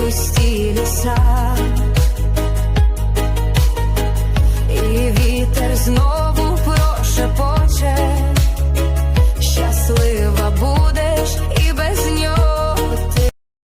vestir e sair.